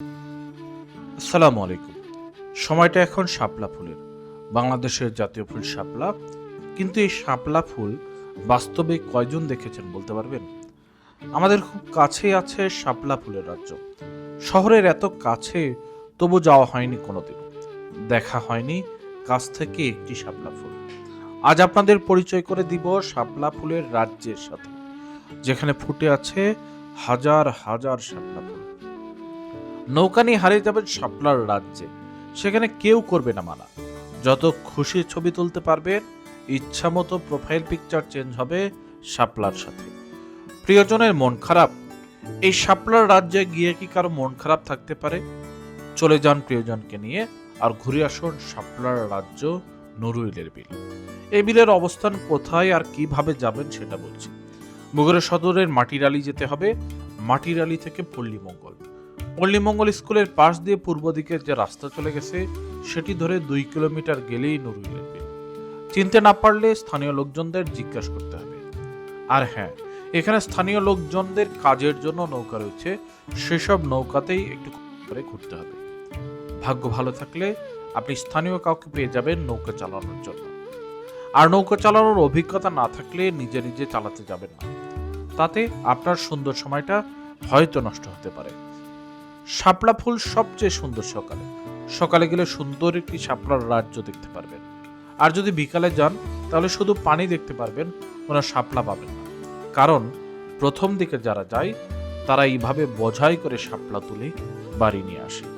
আসসালামু আলাইকুম। সময়টা এখন শাপলা ফুলের। বাংলাদেশের জাতীয় ফুল শাপলা। কিন্তু এই শাপলা ফুল বাস্তবে কয়জন দেখেছেন বলতে পারবেন? আমাদের খুব কাছেই আছে শাপলা ফুলের রাজ্য। শহরের এত কাছে, তবু যাওয়া হয়নি কোনোদিন। দেখা হয়নি কাছ থেকে একটি শাপলা ফুল। আজ আপনাদের পরিচয় করে দিব শাপলা ফুলের রাজ্যের সাথে, যেখানে ফুটে আছে হাজার হাজার শাপলা ফুল। নৌকা নিয়ে হারিয়ে যাবেন শাপলার রাজ্যে। সেখানে কেউ করবে না মানা। যত খুশি ছবি তুলতে পারবেন ইচ্ছা মতো প্রোফাইল পিকচার চেঞ্জ হবে শাপলার সাথে। প্রিয়জনের মন খারাপ। এই শাপলার রাজ্যে গিয়ে কি কারও মন খারাপ থাকতে পারে? চলে যান প্রিয়জনকে নিয়ে আর ঘুরে আসুন শাপলার রাজ্য নরুইলের বিল। এই বিলের অবস্থান কোথায় আর কীভাবে যাবেন সেটা বলছি। বগুড়া সদরের মাটির মাটিরালি যেতে হবে। মাটির মাটিরালি থেকে পল্লীমঙ্গল পল্লীমঙ্গল স্কুলের পাশ দিয়ে পূর্ব দিকে যে রাস্তা চলে গেছে, সেটি ধরে দুই কিলোমিটার গেলেই বিল চিনতে না পারলে স্থানীয় লোকজনদের জিজ্ঞাসা করতে হবে। আর হ্যাঁ এখানে স্থানীয় লোকজনদের কাজের জন্য নৌকা রয়েছে, সেসব নৌকাতেই একটু করে ঘুরতে হবে। ভাগ্য ভালো থাকলে আপনি স্থানীয় কাউকে পেয়ে যাবেন নৌকা চালানোর জন্য। আর নৌকা চালানোর অভিজ্ঞতা না থাকলে নিজে নিজে চালাতে যাবেন না। তাতে আপনার সুন্দর সময়টা হয়তো নষ্ট হতে পারে। শাপলা ফুল সবচেয়ে সুন্দর সকালে। সকালে গেলে সুন্দর একটি শাপলার রাজ্য দেখতে পারবেন। আর যদি বিকালে যান, তাহলে শুধু পানি দেখতে পারবেন কোনো শাপলা পাবেন না। কারণ, প্রথম দিকে যারা যায়, তারা এইভাবে বোঝাই করে শাপলা তুলে বাড়ি নিয়ে আসে।